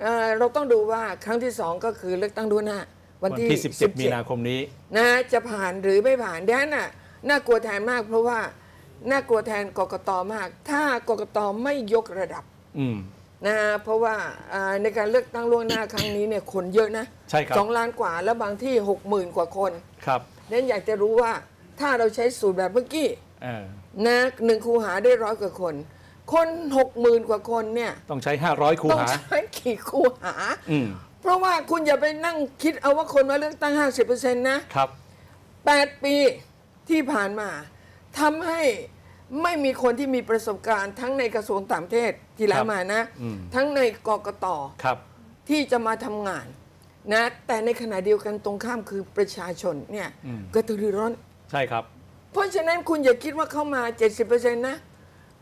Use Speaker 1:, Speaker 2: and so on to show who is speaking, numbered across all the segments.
Speaker 1: เอ่อเราต้องดูว่าครั้งที่สองก็คือเลือกตั้งล่วงหน้า วัน
Speaker 2: วัน
Speaker 1: ที่
Speaker 2: ที่ 17 มีนาคมนี้
Speaker 1: นะจะผ่านหรือไม่ผ่านดังนั้นน่ะน่ากลัวแทนมากเพราะว่าน่ากลัวแทนกกตมาก ถ้ากกตไม่ยกระดับ
Speaker 2: อืม
Speaker 1: นะเพราะว่าอ่าในการเลือกตั้งล่วงหน้าครั้งนี้เนี่ยคนเยอะนะ
Speaker 2: ใช่ครับ
Speaker 1: สองล้านกว่าแล้วบางที่หกหมื่นกว่าคน
Speaker 2: ครับ
Speaker 1: นั้นอยากจะรู้ว่าถ้าเราใช้สูตรแบบเมื่อกี้
Speaker 2: เออ
Speaker 1: นะหนึ่งคูหาได้ร้อยกว่าคน คนหกหมื่นกว่าคนเนี่ย
Speaker 2: ต้องใช้ 500 คู
Speaker 1: ต้อง
Speaker 2: หา
Speaker 1: ใช้กี่คูหา
Speaker 2: อืม
Speaker 1: เพราะว่าคุณอย่าไปนั่งคิดเอาว่าคนมาเลือกตั้ง 50%นะ
Speaker 2: ครับ
Speaker 1: 8 ปีที่ผ่านมาทำให้ไม่มีคนที่มีประสบการณ์ทั้งในกระทรวงต่างประเทศที่แล้วมานะ
Speaker 2: อืม
Speaker 1: ทั้งในกกต
Speaker 2: ครับ
Speaker 1: ที่จะมาทำงานนะแต่ในขณะเดียวกันตรงข้ามคือประชาชนเนี่ย
Speaker 2: อืม
Speaker 1: กระตือรือร้น
Speaker 2: ใช่ครับ
Speaker 1: เพราะฉะนั้นคุณอย่าคิดว่าเข้ามา 70%นะ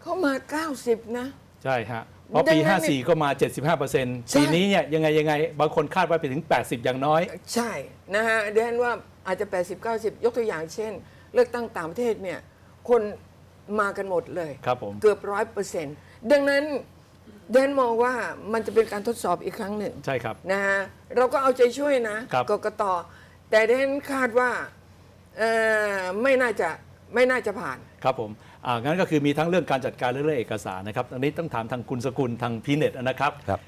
Speaker 1: เข้ามา 90 นะ
Speaker 2: ใช่ฮะเพราะปี
Speaker 1: ดังนั้นเนี่ย
Speaker 2: 54 ก็มา 75
Speaker 1: ใช่
Speaker 2: ปีนี้เนี่ยยังไงยังไง บางคนคาดว่าไปถึง 80 อย่างน้อย
Speaker 1: ใช่นะฮะเดนว่าอาจจะ 80 90 ยกตัวอย่างเช่น เลือกตั้งต่างประเทศเนี่ยคนมากันหมดเลย
Speaker 2: ครับผม
Speaker 1: เกือบร้อยเปอร์เซ็นต์ดังนั้นเดนมองว่ามันจะเป็นการทดสอบอีกครั้งหนึ่ง
Speaker 2: ใช่ครับ
Speaker 1: นะฮะเราก็เอาใจช่วยนะครับกกตแต่เดนคาดว่าเอ่อไม่น่าจะไม่น่าจะผ่าน
Speaker 2: ครับผมอ่า งั้นก็คือมีทั้งเรื่องการจัดการและเรื่องเอกสารนะครับอันนี้ต้องถามทางคุณสกุลทางพีเน็ตนะครับ
Speaker 3: ครับ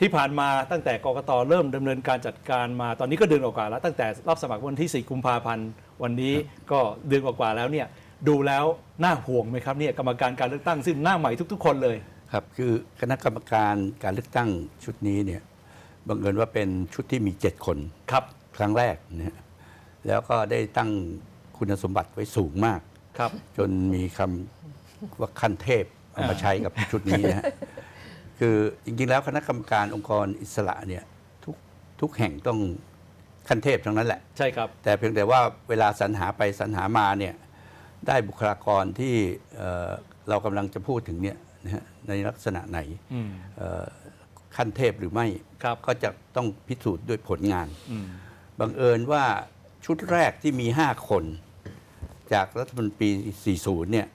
Speaker 2: ที่ผ่านมาตั้งแต่กกตเริ่มดำเนินการจัดการมาตอนนี้ก็เดือนกว่าๆแล้ว ตั้งแต่รับสมัครวันที่ 4 กุมภาพันธ์วันนี้ก็เดือนกว่าๆแล้วเนี่ยดูแล้วน่าห่วงไหมครับเนี่ยกรรมการการเลือกตั้งซึ่งหน้าใหม่ทุก ๆ คนเลย
Speaker 3: ครับคือคณะกรรมการการเลือกตั้งชุดนี้เนี่ยบังเอิญว่าเป็นชุดที่มี 7 คน
Speaker 2: ครับ
Speaker 3: ครั้งแรกนะฮะแล้วก็ได้ตั้งคุณสมบัติไว้สูงมาก
Speaker 2: ครับ
Speaker 3: จนมีคำว่าขั้นเทพเอามาใช้กับชุดนี้นะฮะคือจริงๆแล้วคณะกรรมการองค์กรอิสระเนี่ยทุกทุกแห่งต้องขั้นเทพทั้งนั้นแหละ
Speaker 2: ใช่ครับ
Speaker 3: แต่เพียงแต่ว่าเวลาสรรหาไปสรรหามาเนี่ยได้บุคลากรที่เอ่อเรากำลังจะพูดถึงเนี่ยนะฮะในลักษณะไหน
Speaker 2: อืม
Speaker 3: เอ่อขั้นเทพหรือไม่
Speaker 2: ครับ
Speaker 3: ก็จะต้องพิสูจน์ด้วยผลงาน
Speaker 2: อืม
Speaker 3: บังเอิญว่าชุดแรกที่มี 5 คน จากรัฐธรรมนูญปี40 เนี่ย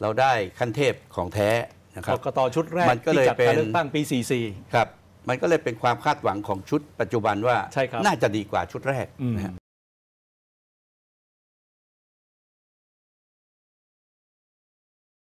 Speaker 3: เราได้ขั้นเทพของแท้นะค
Speaker 2: ก
Speaker 3: รับ
Speaker 2: กตชุดแรก
Speaker 3: มันก็
Speaker 2: ที่
Speaker 3: เลย
Speaker 2: จัดการ
Speaker 3: เป็น
Speaker 2: เลือกตั้งปี 44
Speaker 3: ครับ มันก็เลยเป็นความคาดหวังของชุดปัจจุบันว่า
Speaker 2: ใช่ครับ
Speaker 3: น่าจะดีกว่าชุดแรก
Speaker 2: อืม
Speaker 3: นะฮะ